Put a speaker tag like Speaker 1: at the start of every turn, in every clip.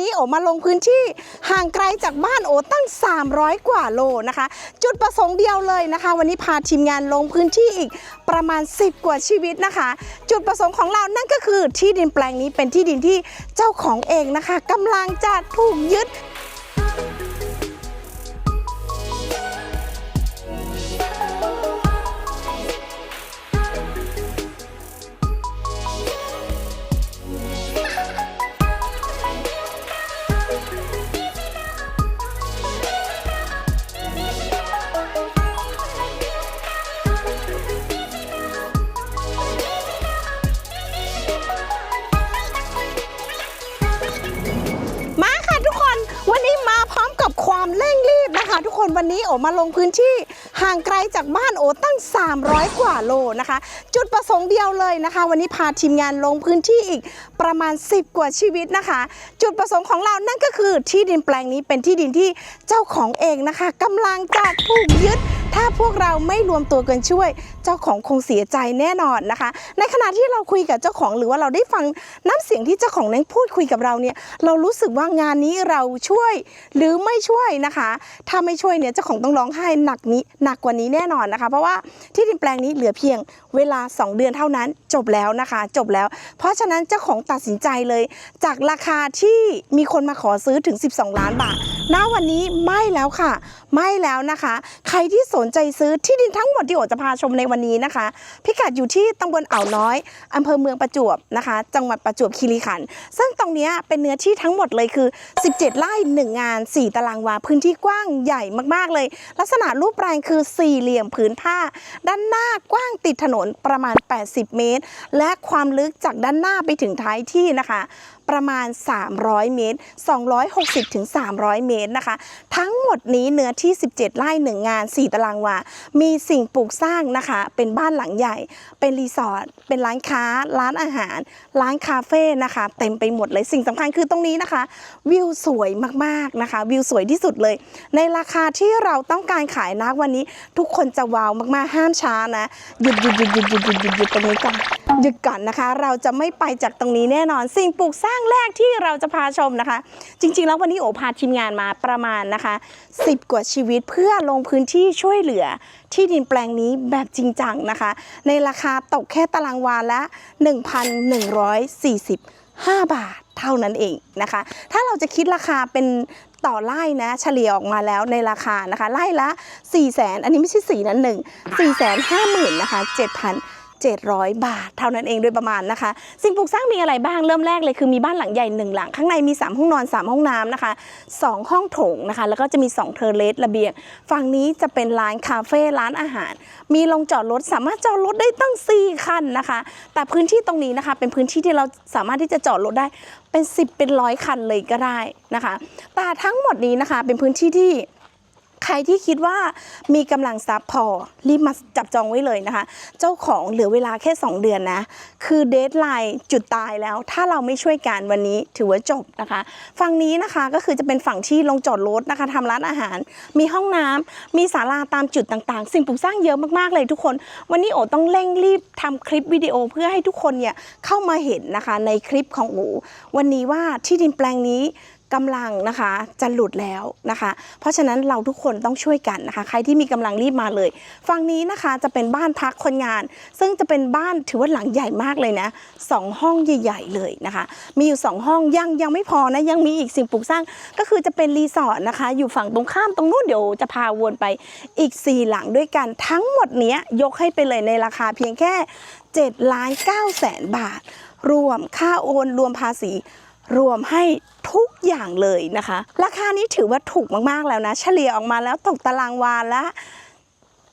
Speaker 1: นี้โอมาลงพื้นที่ห่างไกลจากบ้านโอตั้ง 300 กว่าโลนะคะ จุดประสงค์เดียวเลยนะคะ วันนี้พาทีมงานลงพื้นที่อีกประมาณ 10 กว่าชีวิตนะคะ จุดประสงค์ของเรานั่นก็คือที่ดินแปลงนี้เป็นที่ดินที่เจ้าของเองนะคะกำลังจะถูกยึด คนวันนี้โอมาลงพื้นที่ห่างไกลจากบ้านโอตั้ง 300 กว่าโลนะคะ จุดประสงค์เดียวเลยนะคะ วันนี้พาทีมงานลงพื้นที่อีกประมาณ 10 กว่าชีวิตนะคะ จุดประสงค์ของเรานั่นก็คือที่ดินแปลงนี้เป็นที่ดินที่เจ้าของเองนะคะกำลังจะถูกยึด ถ้าพวกเราไม่รวมตัวกันช่วย เจ้าของคงเสียใจแน่นอนนะคะ ในขณะที่เราคุยกับเจ้าของหรือว่าเราได้ฟังน้ำเสียงที่เจ้าของนั้นพูดคุยกับเราเนี่ยเรารู้สึกว่างานนี้เราช่วย หรือไม่ช่วยนะคะ ถ้าไม่ช่วยเนี่ยเจ้าของต้องร้องไห้หนักนี้หนักกว่านี้แน่นอนนะคะ เพราะว่าที่ดินแปลงนี้เหลือเพียงเวลา 2 เดือนเท่านั้นจบแล้วนะคะ จบแล้ว เพราะฉะนั้นเจ้าของตัดสินใจเลย จากราคาที่มีคนมาขอซื้อถึง 12 ล้านบาทณวันนี้ไม่แล้วค่ะ ไม่แล้วนะคะ ใครที่สนใจซื้อที่ดินทั้งหมดที่โอจะพาชมในวันนี้นะคะ พิกัดอยู่ที่ตำบลอ่าวน้อยอำเภอเมืองประจวบนะคะ จังหวัดประจวบคีรีขันธ์ซึ่งตรงนี้เป็นเนื้อที่ทั้งหมดเลยคือ 17 ไร่1งาน 4 ตารางวา พื้นที่กว้างใหญ่มากๆเลย ลักษณะรูปแปลงคือสี่เหลี่ยมผืนผ้า ด้านหน้ากว้างติดถนนประมาณ 80 เมตร และความลึกจากด้านหน้าไปถึงท้ายที่นะคะ ประมาณ 300 เมตร 260ถึง300 เมตรนะคะ ทั้งหมดนี้เนื้อที่ 17 ไร่1งาน 4 ตารางวา มีสิ่งปลูกสร้างนะคะ เป็นบ้านหลังใหญ่ เป็นรีสอร์ท เป็นร้านค้า ร้านอาหาร ร้านคาเฟ่นะคะ เต็มไปหมดเลย สิ่งสำคัญคือตรงนี้นะคะ วิวสวยมากๆนะคะ วิวสวยที่สุดเลย ในราคาที่เราต้องการขายนะวันนี้ ทุกคนจะว้าวมากๆ ห้ามช้านะ หยุดหยุดหยุดหยุดหยุดหยุดหยุดตรงนี้ก่อน หยุดก่อนนะคะ เราจะไม่ไปจากตรงนี้แน่นอน สิ่งปลูกสร้างแรกที่เราจะพาชมนะคะ จริง ๆ แล้ววันนี้โอพาทีมงานมาประมาณนะคะ 10 กว่าชีวิตเพื่อลงพื้นที่ช่วยเหลือที่ดินแปลงนี้แบบจริงจังนะคะ ในราคาตกแค่ตารางวาละ 1,145 บาทเท่านั้นเองนะคะ ถ้าเราจะคิดราคาเป็นต่อไร่นะเฉลี่ยออกมาแล้วในราคานะคะไร่ละ 4 0 0แสนอันนี้ไม่ใช่4นั้นหนึ่ง4 5 0 0 0 0นะคะ7,000 700 บาท เท่านั้นเองโดยประมาณนะคะ สิ่งปลูกสร้างมีอะไรบ้างเริ่มแรกเลยคือมีบ้านหลังใหญ่หนึ่งหลัง ข้างในมี 3 ห้องนอน 3 ห้องน้ำนะคะ 2 ห้องโถงนะคะ แล้วก็จะมี 2 เทอร์เลสระเบียง ฝั่งนี้จะเป็นร้านคาเฟ่ร้านอาหาร มีโรงจอดรถสามารถจอดรถได้ตั้ง 4 คันนะคะ แต่พื้นที่ตรงนี้นะคะ เป็นพื้นที่ที่เราสามารถที่จะจอดรถได้เป็น 10 เป็นร้อยคันเลยก็ได้นะคะแต่ทั้งหมดนี้นะคะเป็นพื้นที่ที่ ใครที่คิดว่ามีกำลังทรัพย์พอรีบมาจับจองไว้เลยนะคะ เจ้าของเหลือเวลาแค่ 2 เดือนนะ คือเดทไลน์จุดตายแล้ว ถ้าเราไม่ช่วยกันวันนี้ถือว่าจบนะคะ ฝั่งนี้นะคะก็คือจะเป็นฝั่งที่ลงจอดรถนะคะทำร้านอาหาร มีห้องน้ำมีศาลาตามจุดต่างๆ สิ่งปลูกสร้างเยอะมากๆเลยทุกคน วันนี้โอต้องเร่งรีบทำคลิปวิดีโอเพื่อให้ทุกคนเนี่ยเข้ามาเห็นนะคะในคลิปของโอวันนี้ว่าที่ดินแปลงนี้ กำลังนะคะจะหลุดแล้วนะคะ เพราะฉะนั้นเราทุกคนต้องช่วยกันนะคะ ใครที่มีกำลังรีบมาเลยฝั่งนี้นะคะจะเป็นบ้านพักคนงาน ซึ่งจะเป็นบ้านถือว่าหลังใหญ่มากเลยนะสองห้องใหญ่ ๆ เลยนะคะ มีอยู่สองห้องยังยังไม่พอนะยังมีอีกสิ่งปลูกสร้างก็คือจะเป็นรีสอร์ทนะคะ อยู่ฝั่งตรงข้ามตรงนู้นเดี๋ยวจะพาวนไปอีก 4 หลังด้วยกันทั้งหมดเนี้ยยกให้ไปเลยในราคาเพียงแค่7ล้าน9แสนบาท รวมค่าโอนรวมภาษี รวมให้ทุกอย่างเลยนะคะ ราคานี้ถือว่าถูกมากๆแล้วนะ เฉลี่ยออกมาแล้วตกตารางวาละ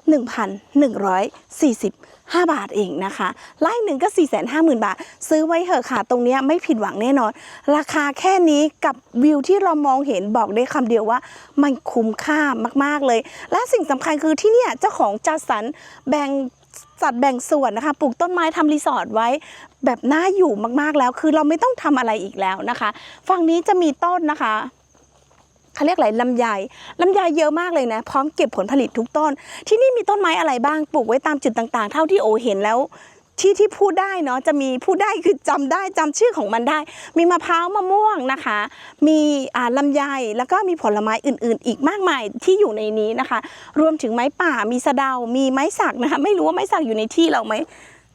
Speaker 1: 1,145 บาทเองนะคะไร่หนึ่งก็ 450,000 บาท ซื้อไว้เถอะค่ะ ตรงนี้ไม่ผิดหวังแน่นอน ราคาแค่นี้กับวิวที่เรามองเห็นบอกได้คำเดียวว่า มันคุ้มค่ามาก ๆ เลย และสิ่งสำคัญคือที่เนี่ยเจ้าของจัดสรรแบ่งจัดแบ่งส่วนนะคะ ปลูกต้นไม้ทำรีสอร์ทไว้ แบบน่าอยู่มากๆแล้ว คือเราไม่ต้องทำอะไรอีกแล้วนะคะฝั่งนี้จะมีต้นนะคะเขาเรียกอะไรลำไยลำไยเยอะมากเลยนะ พร้อมเก็บผลผลิตทุกต้น ที่นี่มีต้นไม้อะไรบ้างปลูกไว้ตามจุดต่างๆ เท่าที่โอเห็นแล้วที่ที่พูดได้เนาะจะมีพูดได้คือจำได้จำชื่อของมันได้ มีมะพร้าวมะม่วงนะคะ มีอ่าลำไยแล้วก็มีผลไม้อื่น ๆ อีกมากมายที่อยู่ในนี้นะคะ รวมถึงไม้ป่ามีสะเดา มีไม้สักนะคะ ไม่รู้ว่าไม้สักอยู่ในที่เราไหม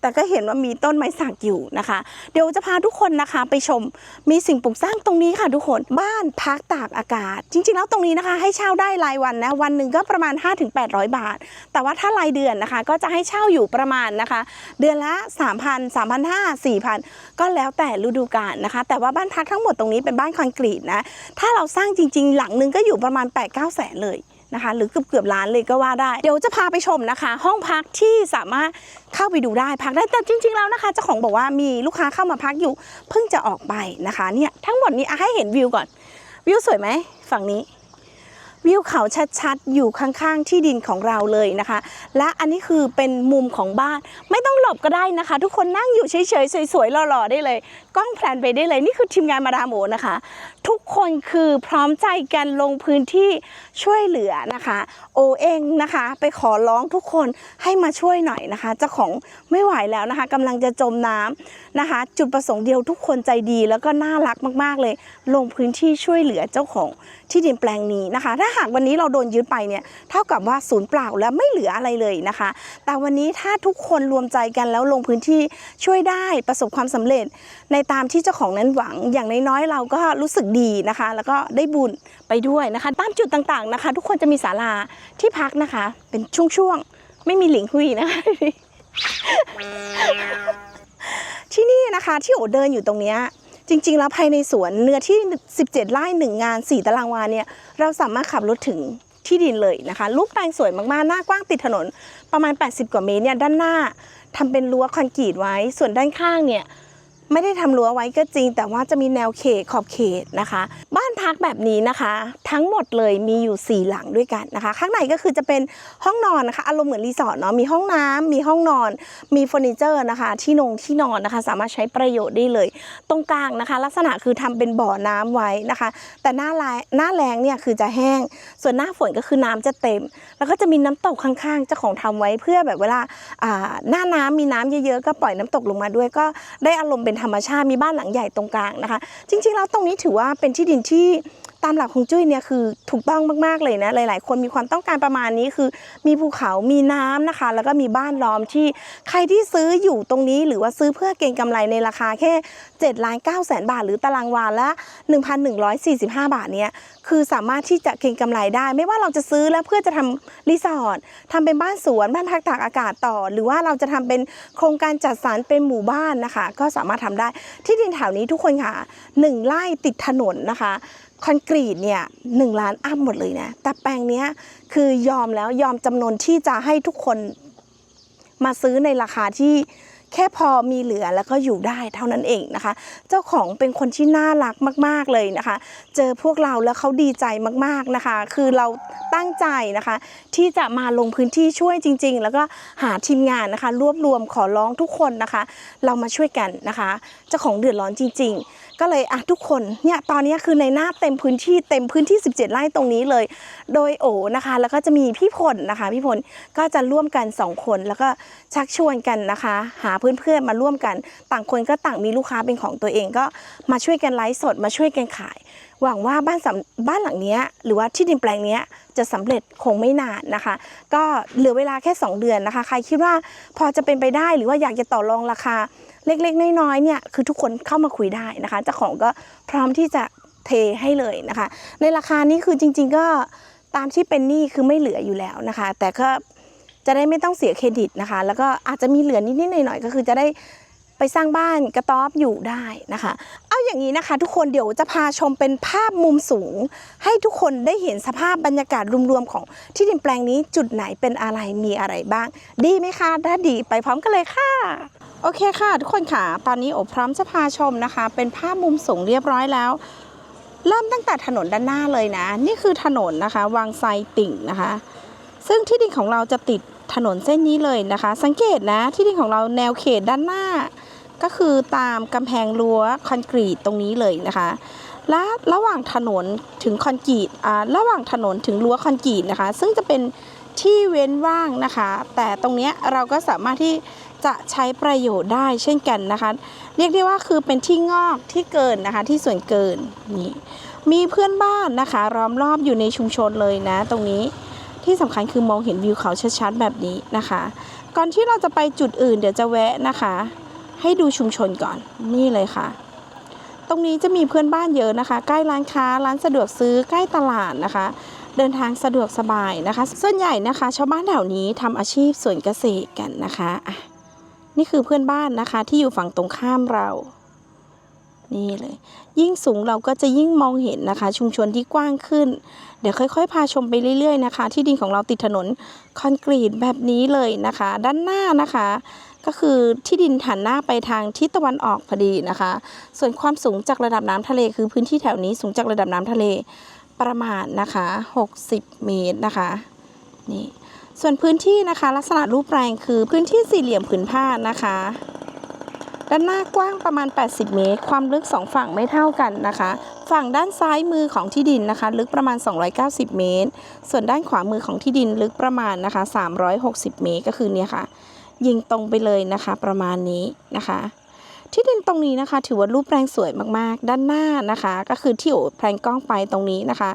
Speaker 1: แต่ก็เห็นว่ามีต้นไม้สักอยู่นะคะ เดี๋ยวจะพาทุกคนนะคะไปชมมีสิ่งปลูกสร้างตรงนี้ค่ะ ทุกคนบ้านพักตากอากาศ จริง ๆ แล้วตรงนี้นะคะ ให้เช่าได้รายวันนะวันหนึ่งก็ประมาณ 5-800 บาท แต่ว่าถ้ารายเดือนนะคะ ก็จะให้เช่าอยู่ประมาณนะคะ เดือนละ 3,000 3,500 4,000 ก็แล้วแต่ฤดูกาลนะคะ แต่ว่าบ้านพักทั้งหมดตรงนี้เป็นบ้านคอนกรีตนะถ้าเราสร้างจริง ๆ หลังนึงก็อยู่ประมาณ 8-9แสนเลย นะคะ หรือเกือบเกือบๆล้านเลยก็ว่าได้ เดี๋ยวจะพาไปชมนะคะ ห้องพักที่สามารถเข้าไปดูได้พักได้แต่จริง ๆ แล้วนะคะเจ้าของบอกว่ามีลูกค้าเข้ามาพักอยู่ เพิ่งจะออกไปนะคะเนี่ยทั้งหมดนี้อะให้เห็นวิวก่อน วิวสวยไหมฝั่งนี้ วิวเขาชัดๆ อยู่ข้างๆ ที่ดินของเราเลยนะคะ และอันนี้คือเป็นมุมของบ้านไม่ต้องหลบก็ได้นะคะ ทุกคนนั่งอยู่เฉยๆ สวยๆหล่อๆ ได้เลย กล้องแพลนไปได้เลย นี่คือทีมงานมาดามโอนะคะ ทุกคนคือพร้อมใจกันลงพื้นที่ช่วยเหลือนะคะ โอเองนะคะ ไปขอร้องทุกคนให้มาช่วยหน่อยนะคะเจ้าของไม่ไหวแล้วนะคะกำลังจะจมน้ำนะคะ จุดประสงค์เดียวทุกคนใจดีแล้วก็น่ารักมากๆเลย ลงพื้นที่ช่วยเหลือเจ้าของ ที่ดินแปลงนี้นะคะ ถ้าหากวันนี้เราโดนยึดไปเนี่ยเท่ากับว่าศูนย์เปล่าและไม่เหลืออะไรเลยนะคะ แต่วันนี้ถ้าทุกคนรวมใจกันแล้วลงพื้นที่ช่วยได้ประสบความสำเร็จ ในตามที่เจ้าของนั้นหวังอย่างน้อยๆเราก็รู้สึกดีนะคะ แล้วก็ได้บุญไปด้วยนะคะตามจุดต่างๆนะคะ ทุกคนจะมีศาลาที่พักนะคะ เป็นช่วงๆไม่มีหลิงหุยนะคะที่นี่นะคะที่โอเดินอยู่ตรงเนี้ย จริงๆ แล้วภายในสวนเนื้อที่ 17 ไร่1งงาน 4 ตารางวาเนี่ยเราสามารถขับรถถึงที่ดินเลยนะคะรูปแปลงสวยมากๆ หน้ากว้างติดถนน ประมาณ 80 กว่าเมตรเนี่ยด้านหน้าทำเป็นรั้วคอนกรีตไว้ ส่วนด้านข้างเนี่ย ไม่ได้ทำรั้วไว้ก็จริง แต่ว่าจะมีแนวเขตขอบเขตนะคะ บ้านพักแบบนี้นะคะ ทั้งหมดเลยมีอยู่ 4 หลังด้วยกันนะคะ ข้างในก็คือจะเป็นห้องนอนนะคะอารมณ์เหมือนรีสอร์ทเนาะมีห้องน้ำมีห้องนอน มีเฟอร์นิเจอร์นะคะ ที่นงที่นอนนะคะ สามารถใช้ประโยชน์ได้เลย ตรงกลางนะคะ ลักษณะคือทำเป็นบ่อน้ำไว้นะคะ แต่หน้าแรงหน้าแรงเนี่ยคือจะแห้ง ส่วนหน้าฝนก็คือน้ำจะเต็ม แล้วก็จะมีน้ำตกข้างๆเจ้าของทำไว้เพื่อแบบเวลาอ่าหน้าน้ำมีน้ำเยอะๆก็ปล่อยน้ำตกลงมาด้วยก็ได้อารมณ์เป็นธรรมชาติมีบ้านหลังใหญ่ตรงกลางนะคะ จริงๆแล้วตรงนี้ถือว่าเป็นที่ดินที่ตามหลักของจุ้ยเนี่ยคือถูกต้องมากๆเลยนะหลาย ๆ คนมีความต้องการประมาณนี้คือ มีภูเขามีน้ำนะคะ แล้วก็มีบ้านล้อมที่ใครที่ซื้ออยู่ตรงนี้หรือว่าซื้อเพื่อเก็งกำไรในราคาแค่7ล้าน9แสนบาท หรือตารางวาละ 1,145 บาทเนี่ยคือสามารถที่จะเก็งกำไรได้ ไม่ว่าเราจะซื้อแล้วเพื่อจะทำรีสอร์ททำเป็นบ้านสวนบ้านพักตากอากาศต่อ หรือว่าเราจะทำเป็นโครงการจัดสรรเป็นหมู่บ้านนะคะ ก็สามารถทำได้ที่ดินแถวนี้ทุกคนค่ะหนึ่งไร่ติดถนนนะคะ คอนกรีตเนี่ยหนึ่งล้านอัพหมดเลยนะ แต่แปลงเนี้ยคือยอมแล้วยอมจำนวนที่จะให้ทุกคนมาซื้อในราคาที่แค่พอมีเหลือแล้วก็อยู่ได้เท่านั้นเองนะคะ เจ้าของเป็นคนที่น่ารักมาก ๆเลยนะคะ เจอพวกเราแล้วเขาดีใจมากๆนะคะ คือเราตั้งใจนะคะ ที่จะมาลงพื้นที่ช่วยจริง ๆ แล้วก็หาทีมงานนะคะ รวบรวมขอร้องทุกคนนะคะ เรามาช่วยกันนะคะ เจ้าของเดือดร้อนจริง ๆ ก็เลยอะทุกคนเนี่ยตอนนี้คือในหน้าเต็มพื้นที่เต็มพื้นที่ 17 ไร่ตรงนี้เลย โดยโอนะคะ แล้วก็จะมีพี่พลนะคะ พี่พลก็จะร่วมกัน 2 คนแล้วก็ชักชวนกันนะคะ หาเพื่อนๆมาร่วมกัน ต่างคนก็ต่างมีลูกค้าเป็นของตัวเองก็มาช่วยกันไลฟ์สดมาช่วยกันขาย หวังว่าบ้านสำบ้านหลังนี้หรือว่าที่ดินแปลงนี้จะสำเร็จคงไม่นานนะคะ ก็เหลือเวลาแค่ 2 เดือนนะคะ ใครคิดว่าพอจะเป็นไปได้หรือว่าอยากจะต่อรองราคาเล็กๆน้อยๆเนี่ยคือทุกคนเข้ามาคุยได้นะคะเจ้าของก็พร้อมที่จะเทให้เลยนะคะ ในราคานี้คือจริง ๆ ก็ตามที่เป็นหนี้คือไม่เหลืออยู่แล้วนะคะ แต่ก็จะได้ไม่ต้องเสียเครดิตนะคะ แล้วก็อาจจะมีเหลือนิดๆหน่อยๆก็คือจะได้ ไปสร้างบ้านกระต๊อบอยู่ได้นะคะ เอาอย่างนี้นะคะทุกคนเดี๋ยวจะพาชมเป็นภาพมุมสูง ให้ทุกคนได้เห็นสภาพบรรยากาศรวมๆของที่ดินแปลงนี้จุดไหนเป็นอะไรมีอะไรบ้าง ดีไหมคะถ้าดีไปพร้อมกันเลยค่ะโอเคค่ะทุกคนค่ะ ตอนนี้โอพร้อมจะพาชมนะคะ เป็นภาพมุมสูงเรียบร้อยแล้ว เริ่มตั้งแต่ถนนด้านหน้าเลยนะ นี่คือถนนนะคะวางไซติ่งนะคะ ซึ่งที่ดินของเราจะติด ถนนเส้นนี้เลยนะคะ สังเกตนะที่ดินของเราแนวเขตด้านหน้า ก็คือตามกำแพงรั้วคอนกรีตตรงนี้เลยนะคะ และระหว่างถนนถึงคอนกรีตอ่าระหว่างถนนถึงรั้วคอนกรีตนะคะ ซึ่งจะเป็นที่เว้นว่างนะคะ แต่ตรงเนี้ยเราก็สามารถที่จะใช้ประโยชน์ได้เช่นกันนะคะ เรียกได้ว่าคือเป็นที่งอกที่เกินนะคะที่ส่วนเกินนี่มีเพื่อนบ้านนะคะล้อมรอบอยู่ในชุมชนเลยนะ ตรงนี้ ที่สำคัญคือมองเห็นวิวเขาชัดๆแบบนี้นะคะ ก่อนที่เราจะไปจุดอื่นเดี๋ยวจะแวะนะคะ ให้ดูชุมชนก่อนนี่เลยค่ะ ตรงนี้จะมีเพื่อนบ้านเยอะนะคะ ใกล้ร้านค้าร้านสะดวกซื้อใกล้ตลาดนะคะ เดินทางสะดวกสบายนะคะ ส่วนใหญ่นะคะ ชาวบ้านแถวนี้ทำอาชีพสวนเกษตรกันนะคะนี่คือเพื่อนบ้านนะคะที่อยู่ฝั่งตรงข้ามเรา นี่เลย ยิ่งสูงเราก็จะยิ่งมองเห็นนะคะ ชุมชนที่กว้างขึ้น เดี๋ยวค่อยๆ พาชมไปเรื่อยๆนะคะ ที่ดินของเราติดถนนคอนกรีตแบบนี้เลยนะคะ ด้านหน้านะคะ ก็คือที่ดินหันหน้าไปทางทิศตะวันออกพอดีนะคะ ส่วนความสูงจากระดับน้ำทะเลคือพื้นที่แถวนี้สูงจากระดับน้ำทะเลประมาณนะคะ 60 เมตรนะคะนี่ส่วนพื้นที่นะคะ ลักษณะรูปแปลงคือพื้นที่สี่เหลี่ยมผืนผ้านะคะ ด้านหน้ากว้างประมาณ 80 เมตร ความลึก 2 ฝั่งไม่เท่ากันนะคะ ฝั่งด้านซ้ายมือของที่ดินนะคะ ลึกประมาณ 290 เมตร ส่วนด้านขวามือของที่ดินลึกประมาณนะคะ 360 เมตรก็คือเนี่ยค่ะ ยิงตรงไปเลยนะคะประมาณนี้นะคะ ที่ดินตรงนี้นะคะ ถือว่ารูปแปลงสวยมากๆ ด้านหน้านะคะ ก็คือที่โอแพลงกล้องไปตรงนี้นะคะ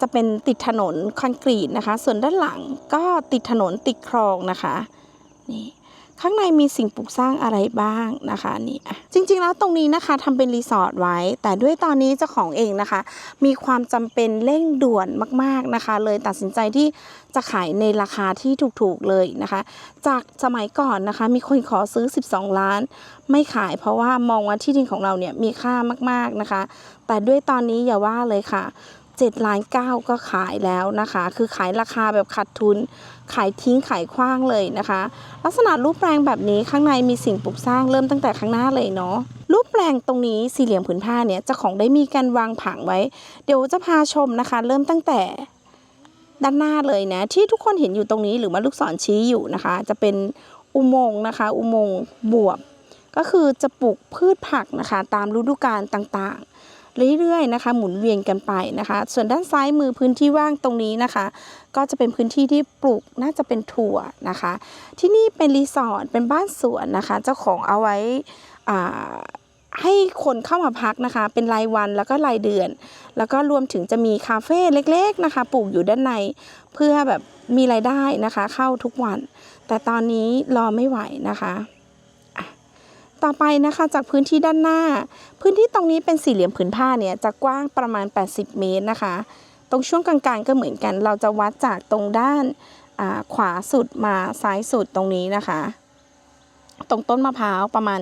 Speaker 1: จะเป็นติดถนนคอนกรีตนะคะ ส่วนด้านหลังก็ติดถนนติดคลองนะคะนี่ ข้างในมีสิ่งปลูกสร้างอะไรบ้างนะคะนี่จริงๆแล้วตรงนี้นะคะทำเป็นรีสอร์ทไว้ แต่ด้วยตอนนี้เจ้าของเองนะคะ มีความจำเป็นเร่งด่วนมากๆนะคะ เลยตัดสินใจที่จะขายในราคาที่ถูกๆเลยนะคะ จากสมัยก่อนนะคะ มีคนขอซื้อ 12 ล้าน ไม่ขายเพราะว่ามองว่าที่ดินของเราเนี่ยมีค่ามากๆนะคะ แต่ด้วยตอนนี้อย่าว่าเลยค่ะ7ล้านเก้าก็ขายแล้วนะคะ คือขายราคาแบบขาดทุน ขายทิ้งขายขว้างเลยนะคะ ลักษณะรูปแปลงแบบนี้ข้างในมีสิ่งปลูกสร้างเริ่มตั้งแต่ข้างหน้าเลยเนาะรูปแปลงตรงนี้สี่เหลี่ยมผืนผ้าเนี่ยเจ้าของได้มีการวางผังไว้ เดี๋ยวจะพาชมนะคะ เริ่มตั้งแต่ด้านหน้าเลยนะ ที่ทุกคนเห็นอยู่ตรงนี้หรือว่าลูกศรชี้อยู่นะคะ จะเป็นอุโมงค์นะคะ อุโมงค์บวบ ก็คือจะปลูกพืชผักนะคะ ตามฤดูกาลต่างๆ เรื่อยๆนะคะ หมุนเวียนกันไปนะคะ ส่วนด้านซ้ายมือพื้นที่ว่างตรงนี้นะคะ ก็จะเป็นพื้นที่ที่ปลูกน่าจะเป็นถั่วนะคะ ที่นี่เป็นรีสอร์ทเป็นบ้านสวนนะคะ เจ้าของเอาไว้อ่าให้คนเข้ามาพักนะคะ เป็นรายวันแล้วก็รายเดือน แล้วก็รวมถึงจะมีคาเฟ่เล็ก ๆ นะคะ ปลูกอยู่ด้านในเพื่อแบบมีรายได้นะคะ เข้าทุกวัน แต่ตอนนี้รอไม่ไหวนะคะอะ ต่อไปนะคะจากพื้นที่ด้านหน้า พื้นที่ตรงนี้เป็นสี่เหลี่ยมผืนผ้าเนี่ยจะกว้างประมาณ 80 เมตรนะคะ ตรงช่วงกลางๆก็เหมือนกัน เราจะวัดจากตรงด้านาขวาสุดมาซ้ายสุดตรงนี้นะคะ ตรงต้นมะพร้าวประมาณ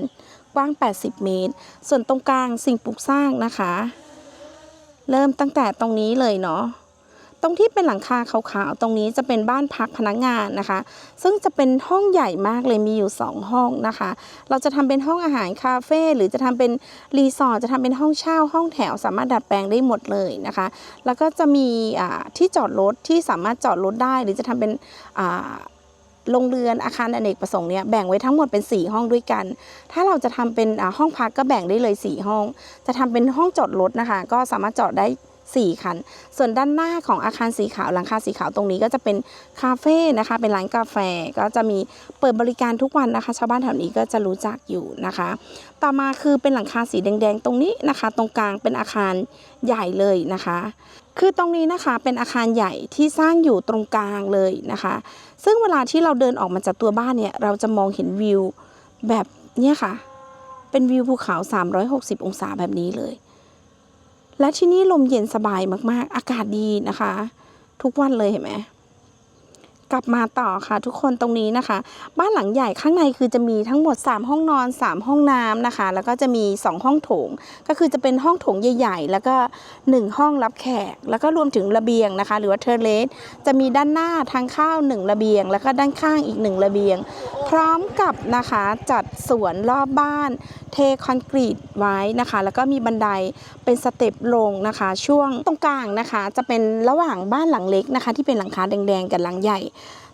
Speaker 1: กว้าง 80 เมตร ส่วนตรงกลางสิ่งปลูกสร้างนะคะ เริ่มตั้งแต่ตรงนี้เลยเนาะ รงที่เป็นหลังคาขาวๆตรงนี้จะเป็นบ้านพักพนักงานนะคะ ซึ่งจะเป็นห้องใหญ่มากเลยมีอยู่ 2 ห้องนะคะ เราจะทำเป็นห้องอาหารคาเฟ่หรือจะทำเป็นรีสอร์ทจะทำเป็นห้องเช่าห้องแถว สามารถดัดแปลงได้หมดเลยนะคะ แล้วก็จะมีที่จอดรถที่สามารถจอดรถได้ หรือจะทำเป็นโรงเรือนอาคารอเนกประสงค์เนี่ยแบ่งไว้ทั้งหมดเป็น 4 ห้องด้วยกัน ถ้าเราจะทำเป็นห้องพักก็แบ่งได้เลย 4 ห้อง จะทำเป็นห้องจอดรถนะคะ ก็สามารถจอดได้ 4 คัน ส่วนด้านหน้าของอาคารสีขาวหลังคาสีขาวตรงนี้ก็จะเป็นคาเฟ่นะคะ เป็นร้านกาแฟก็จะมีเปิดบริการทุกวันนะคะ ชาวบ้านแถวนี้ก็จะรู้จักอยู่นะคะ ต่อมาคือเป็นหลังคาสีแดงๆ ตรงนี้นะคะ ตรงกลางเป็นอาคารใหญ่เลยนะคะ คือตรงนี้นะคะเป็นอาคารใหญ่ที่สร้างอยู่ตรงกลางเลยนะคะ ซึ่งเวลาที่เราเดินออกมาจากตัวบ้านเนี่ยเราจะมองเห็นวิวแบบเนี้ยค่ะ เป็นวิวภูเขา 360 องศาแบบนี้เลย และที่นี่ลมเย็นสบายมากๆ อากาศดีนะคะ ทุกวันเลยเห็นไหมกลับมาต่อค่ะทุกคนตรงนี้นะคะ บ้านหลังใหญ่ข้างในคือจะมีทั้งหมด 3 ห้องนอน 3 ห้องน้ำนะคะ แล้วก็จะมี 2 ห้องโถง ก็คือจะเป็นห้องโถงใหญ่ ๆ แล้วก็ 1 ห้องรับแขก แล้วก็รวมถึงระเบียงนะคะ หรือว่าเทอร์เลสจะมีด้านหน้าทางเข้า1ระเบียง แล้วก็ด้านข้างอีก 1 ระเบียง พร้อมกับนะคะจัดสวนรอบบ้านเทคอนกรีตไว้นะคะ แล้วก็มีบันไดเป็นสเต็ปลงนะคะ ช่วงตรงกลางนะคะ จะเป็นระหว่างบ้านหลังเล็กนะคะ ที่เป็นหลังคาแดงๆกับหลังใหญ่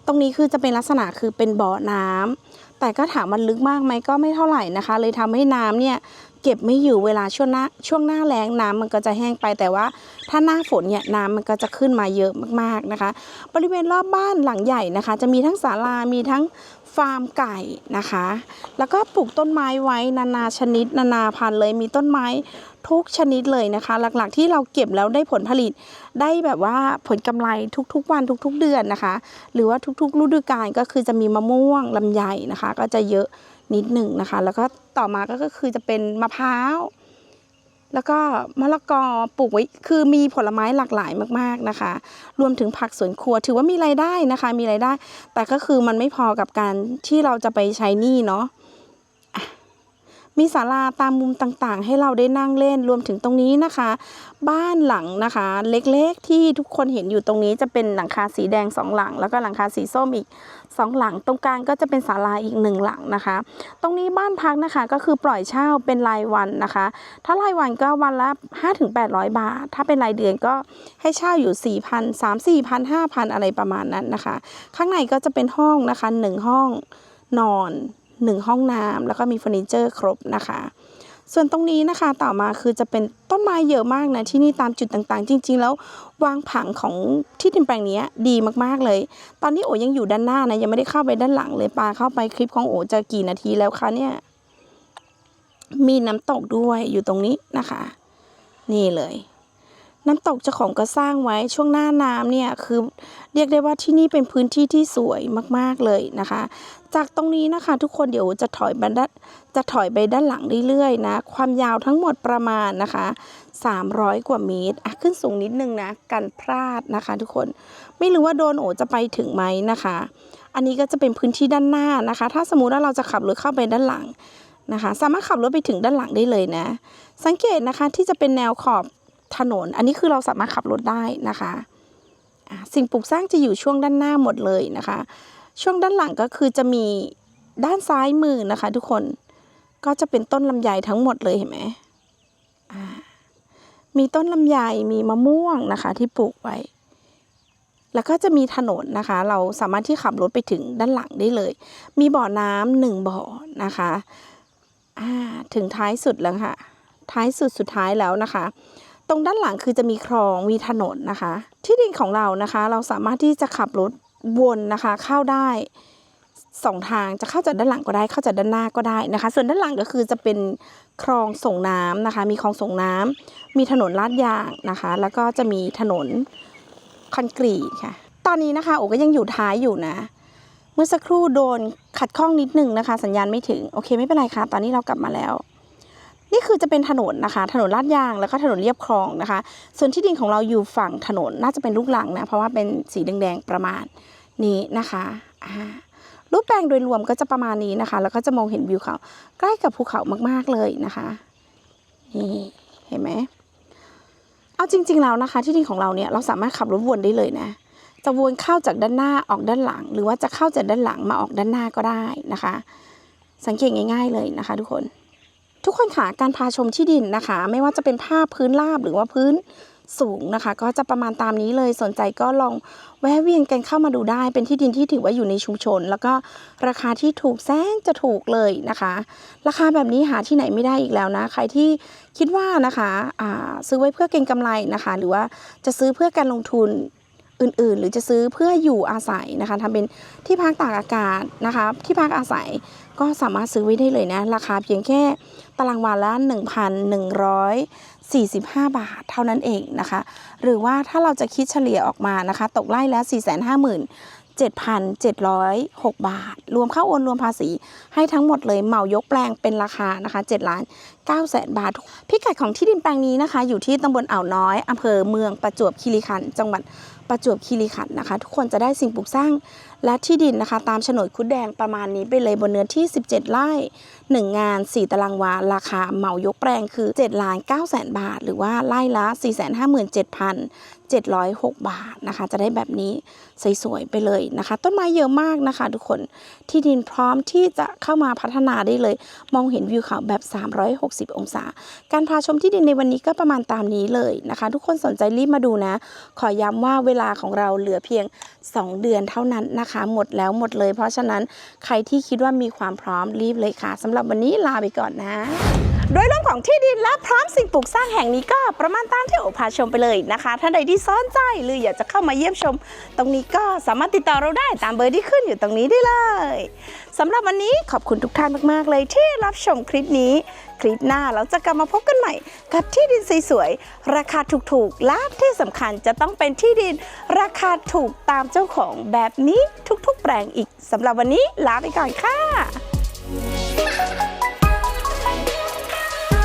Speaker 1: ตรงนี้คือจะเป็นลักษณะคือเป็นบ่อน้ำแต่ก็ถามมันลึกมากไหมก็ไม่เท่าไหร่นะคะ เลยทำให้น้ำเนี่ยเก็บไม่อยู่เวลาช่วงหน้าช่วงหน้าแล้งน้ำมันก็จะแห้งไปแต่ว่า ถ้าหน้าฝนเนี่ยน้ำมันก็จะขึ้นมาเยอะมากๆนะคะ บริเวณรอบบ้านหลังใหญ่นะคะ จะมีทั้งศาลา มีทั้ง ฟาร์มไก่นะคะ แล้วก็ปลูกต้นไม้ไว้นานาชนิด นานาพันธุ์เลยมีต้นไม้ทุกชนิดเลยนะคะ หลักๆที่เราเก็บแล้วได้ผลผลิตได้แบบว่าผลกำไรทุกๆวันทุก ๆ เดือนนะคะ หรือว่าทุกๆฤดูกาลก็คือจะมีมะม่วงลำไยนะคะ ก็จะเยอะนิดหนึ่งนะคะ แล้วก็ต่อมาก็คือจะเป็นมะพร้าว แล้วก็มะละกอปลูกไว้คือมีผลไม้หลากหลายมากๆนะคะ รวมถึงผักสวนครัวถือว่ามีรายได้นะคะ มีรายได้ แต่ก็คือมันไม่พอกับการที่เราจะไปใช้หนี้เนาะอะ มีศาลาตามมุมต่างๆ ให้เราได้นั่งเล่นรวมถึงตรงนี้นะคะ บ้านหลังนะคะ เล็กๆที่ทุกคนเห็นอยู่ตรงนี้จะเป็นหลังคาสีแดงสองหลัง แล้วก็หลังคาสีส้มอีกสองหลัง ตรงกลางก็จะเป็นศาลาอีกหนึ่งหลังนะคะ ตรงนี้บ้านพักนะคะก็คือปล่อยเช่าเป็นรายวันนะคะ ถ้ารายวันก็วันละ 5-800 บาท ถ้าเป็นรายเดือนก็ให้เช่าอยู่ 4,000 3 4,000 5,000 อะไรประมาณนั้นนะคะ ข้างในก็จะเป็นห้องนะคะ 1 ห้องนอน 1 ห้องน้ำแล้วก็มีเฟอร์นิเจอร์ครบนะคะ ส่วนตรงนี้นะคะต่อมาคือจะเป็นต้นไม้เยอะมากนะที่นี่ตามจุดต่างๆ จริง ๆ แล้ววางผังของที่ดินแปลงนี้ดีมากๆเลย ตอนนี้โอยังอยู่ด้านหน้านะยังไม่ได้เข้าไปด้านหลังเลยปาเข้าไปคลิปของโอจะกี่นาทีแล้วคะเนี่ยมีน้ำตกด้วยอยู่ตรงนี้นะคะ นี่เลยน้ำตกเจ้าของก็สร้างไว้ช่วงหน้าน้ำเนี่ยคือ เรียกได้ว่าที่นี่เป็นพื้นที่ที่สวยมากๆเลยนะคะ จากตรงนี้นะคะทุกคนเดี๋ยวจะถอยไปด้านจะถอยไปด้านหลังเรื่อยๆนะ ความยาวทั้งหมดประมาณนะคะ 300 กว่าเมตรอะขึ้นสูงนิดนึงนะ กันพลาดนะคะ ทุกคน ไม่รู้ว่าโดนโอจะไปถึงไหมนะคะ อันนี้ก็จะเป็นพื้นที่ด้านหน้านะคะ ถ้าสมมุติว่าเราจะขับรถเข้าไปด้านหลังนะคะ สามารถขับรถไปถึงด้านหลังได้เลยนะ สังเกตนะคะที่จะเป็นแนวขอบถนน อันนี้คือเราสามารถขับรถได้นะคะ สิ่งปลูกสร้างจะอยู่ช่วงด้านหน้าหมดเลยนะคะ ช่วงด้านหลังก็คือจะมีด้านซ้ายมือนะคะ ทุกคนก็จะเป็นต้นลำไยทั้งหมดเลยเห็นไหมอ่ามีต้นลำไยมีมะม่วงนะคะ ที่ปลูกไว้ แล้วก็จะมีถนนนะคะ เราสามารถที่ขับรถไปถึงด้านหลังได้เลย มีบ่อน้ำหนึ่งบ่อนะคะอ่าถึงท้ายสุดแล้วค่ะ ท้ายสุดสุดท้ายแล้วนะคะ รงด้านหลังคือจะมีคลองมีถนนนะคะ ที่ดินของเรานะคะ เราสามารถที่จะขับรถวนนะคะ เข้าได้สองทางจะเข้าจากด้านหลังก็ได้เข้าจากด้านหน้าก็ได้นะคะ ส่วนด้านหลังก็คือจะเป็นคลองส่งน้ำนะคะ มีคลองส่งน้ำมีถนนลาดยางนะคะ แล้วก็จะมีถนนคอนกรีตค่ะ ตอนนี้นะคะโอก็ยังอยู่ท้ายอยู่นะ เมื่อสักครู่โดนขัดข้องนิดนึงนะคะ สัญญาณไม่ถึงโอเคไม่เป็นไรค่ะ ตอนนี้เรากลับมาแล้ว นี่คือจะเป็นถนนนะคะ ถนนลาดยางแล้วก็ถนนเรียบคลองนะคะ ส่วนที่ดินของเราอยู่ฝั่งถนนน่าจะเป็นลูกหลังนะ เพราะว่าเป็นสีแดงๆประมาณนี้นะคะรูปแปลงโดยรวมก็จะประมาณนี้นะคะ แล้วก็จะมองเห็นวิวเขาใกล้กับภูเขามากๆเลยนะคะนี่เห็นไหมเอาจริง ๆ แล้วนะคะ ที่ดินของเราเนี่ยเราสามารถขับรถวนได้เลยนะจะวนเข้าจากด้านหน้าออกด้านหลัง หรือว่าจะเข้าจากด้านหลังมาออกด้านหน้าก็ได้นะคะ สังเกตง่าย ๆเลยนะคะ ทุกคน ทุกคนค่ะการพาชมที่ดินนะคะ ไม่ว่าจะเป็นภาพพื้นราบหรือว่าพื้นสูงนะคะ ก็จะประมาณตามนี้เลยสนใจก็ลองแวะเวียนกันเข้ามาดูได้ เป็นที่ดินที่ถือว่าอยู่ในชุมชน แล้วก็ราคาที่ถูกแสนจะถูกเลยนะคะ ราคาแบบนี้หาที่ไหนไม่ได้อีกแล้วนะ ใครที่คิดว่านะคะอ่าซื้อไว้เพื่อเก็งกำไรนะคะ หรือว่าจะซื้อเพื่อการลงทุนอื่นๆ หรือจะซื้อเพื่ออยู่อาศัยนะคะทำเป็นที่พักตากอากาศนะคะ ที่พักอาศัย ก็สามารถซื้อไว้ได้เลยนะ ราคาเพียงแค่ตารางวาละ 1,145 บาทเท่านั้นเองนะคะ หรือว่าถ้าเราจะคิดเฉลี่ยออกมานะคะ ตกไล่และ 4 5 0 0 0 0 7,706 บาท รวมค่าโอนรวมภาษี ให้ทั้งหมดเลยเหมายกแปลงเป็นราคานะคะ7ล้าน9แสนบาท พิกัดของที่ดินแปลงนี้นะคะ อยู่ที่ตำบลอ่าวน้อยอำเภอเมืองประจวบคีรีขันธ์จังหวัดประจวบคีรีขันธ์นะคะ ทุกคนจะได้สิ่งปลูกสร้างและที่ดินนะคะ ตามโฉนดคุดแดงประมาณนี้ไปเลยบนเนื้อที่ 17 ไร่ 1 งาน 4 ตารางวา ราคาเหมายกแปลงคือ7ล้าน9แสนบาท หรือว่าไร่ละ 457,706 บาทนะคะ จะได้แบบนี้สวยๆไปเลยนะคะ ต้นไม้เยอะมากนะคะ ทุกคนที่ดินพร้อมที่จะเข้ามาพัฒนาได้เลย มองเห็นวิวเขาแบบ 360 องศา การพาชมที่ดินในวันนี้ก็ประมาณตามนี้เลยนะคะ ทุกคนสนใจรีบมาดูนะ ขอย้ำว่าเวลาของเราเหลือเพียง2 เดือนเท่านั้นนะคะ หมดแล้วหมดเลย เพราะฉะนั้นใครที่คิดว่ามีความพร้อมรีบเลยค่ะสำหรับวันนี้ลาไปก่อนนะ โดยเรื่องของที่ดินและพร้อมสิ่งปลูกสร้างแห่งนี้ก็ประมาณตามที่โอพาชมไปเลยนะคะ ท่านใดที่สนใจหรืออยากจะเข้ามาเยี่ยมชม ตรงนี้ก็สามารถติดต่อเราได้ตามเบอร์ที่ขึ้นอยู่ตรงนี้ได้เลยสำหรับวันนี้ขอบคุณทุกท่านมากๆ เลยที่รับชมคลิปนี้ คลิปหน้าเราจะกลับมาพบกันใหม่ กับที่ดินสวยๆราคาถูกๆและที่สำคัญจะต้องเป็นที่ดิน ราคาถูกตามเจ้าของแบบนี้ทุกๆ แปลงอีกสำหรับวันนี้ลาไปก่อนค่ะ